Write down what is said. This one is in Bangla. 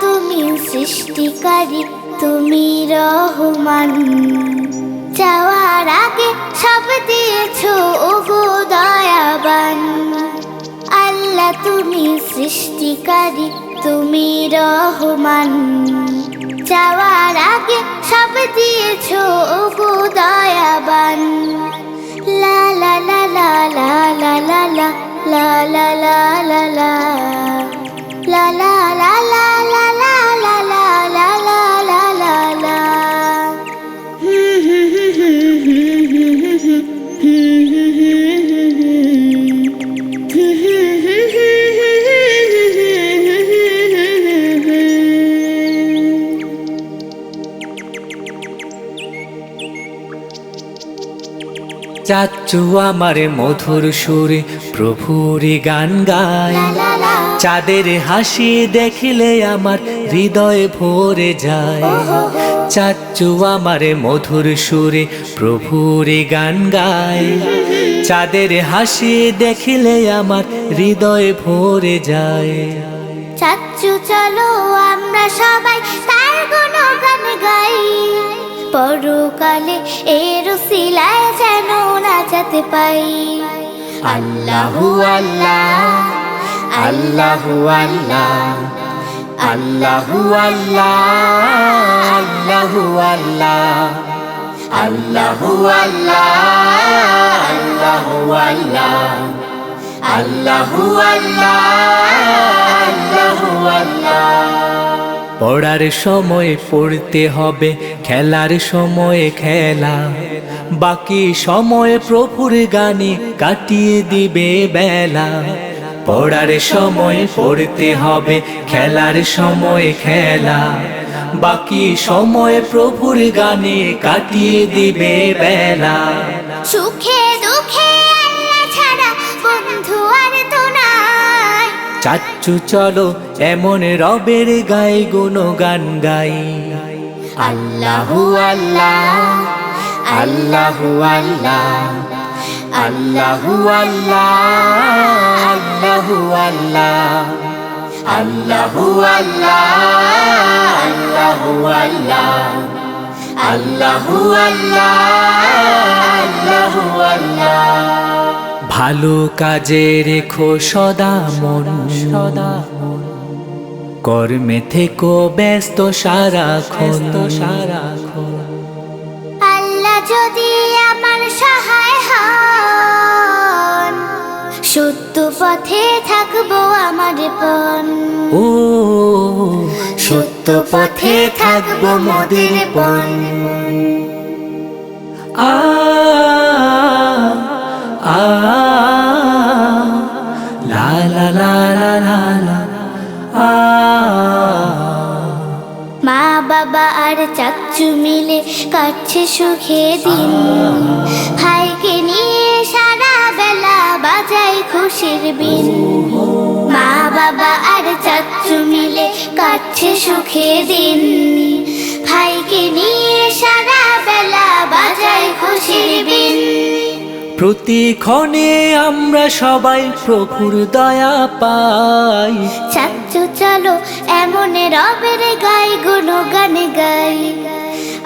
তুমি সৃষ্টিকারী, তুমি রহমান। যাওয়ার আগে সব দিয়েছ, ওগো দয়াবান। আল্লাহ তুমি সৃষ্টিকারী, তুমি রহমান। যাওয়া আগে সব দিয়েছ ওগো দয়াবান লা লা লা লা লা লা লা লা লা লা লা লা চাচ্চু আমার মধুর সুরে প্রভুরে গান গায়। চাঁদের হাসি দেখিলে আমার হৃদয় ভরে যায়। চাচ্চু আমার মধুর সুরে প্রভুরে গান গায়। চাঁদের হাসি দেখিলে আমার হৃদয় ভরে যায়। চাচ্চু চলো আমরা সবাই তার গুণগান গাই। পরকালে এর সিলায় যেন নাচাতে পাই। আল্লাহু আল্লাহ আল্লাহু আল্লাহ আল্লাহু আল্লাহ আল্লাহু আল্লাহ আল্লাহু আল্লাহ আল্লাহু আল্লাহ আল্লাহু আল্লাহ আল্লাহু আল্লাহ। পড়ার সময় পড়তে হবে খেলার সময় খেলা। বাকি সময় প্রভুর গানে কাটিয়ে দিবে বেলা। পড়ার সময় পড়তে হবে খেলার সময় খেলা। বাকি সময় প্রভুর গানে কাটিয়ে দিবে বেলা। সুখে দুঃখে আল্লাহ ছাড়া বন্ধু আর তো নাই। চাচ্চু চলো এমন রবের গাই গান গাই। আল্লাহু আল্লাহ। আল্লাহু আল্লাহ আল্লাহু আল্লাহ আল্লাহু আল্লাহ আল্লাহু আল্লাহ আল্লাহু আল্লাহ আল্লাহু আল্লাহ আল্লাহু আল্লাহ ভালো কাজে রেখো সদা মন সদা কর্মে থেকো ব্যস্ত সারাক্ষণ সারাক্ষণ আল্লাহ যদি আমার সহায় হন সত্য পথে থাকব আমার পণ। ও সত্য পথে থাকব মোদের পণ। আ আ লা লা লা লা লা লা আ। মা বাবা আর চাচ্চু মিলে কাটছে সুখে দিন। ভাইকে নিয়ে সারা বেলা বাজাই খুশির বিন। মা বাবা আর চাচ্চু মিলে কাটছে সুখে দিন। ভাইকে নিয়ে সারা বেলা বাজাই খুশির বিন। প্রতিক্ষণে আমরা সবাই প্রভুর দয়া পাই। চাচ্চু চলো এমন রবের গাই গুণগান গাই। আল্লাহু আল্লাহ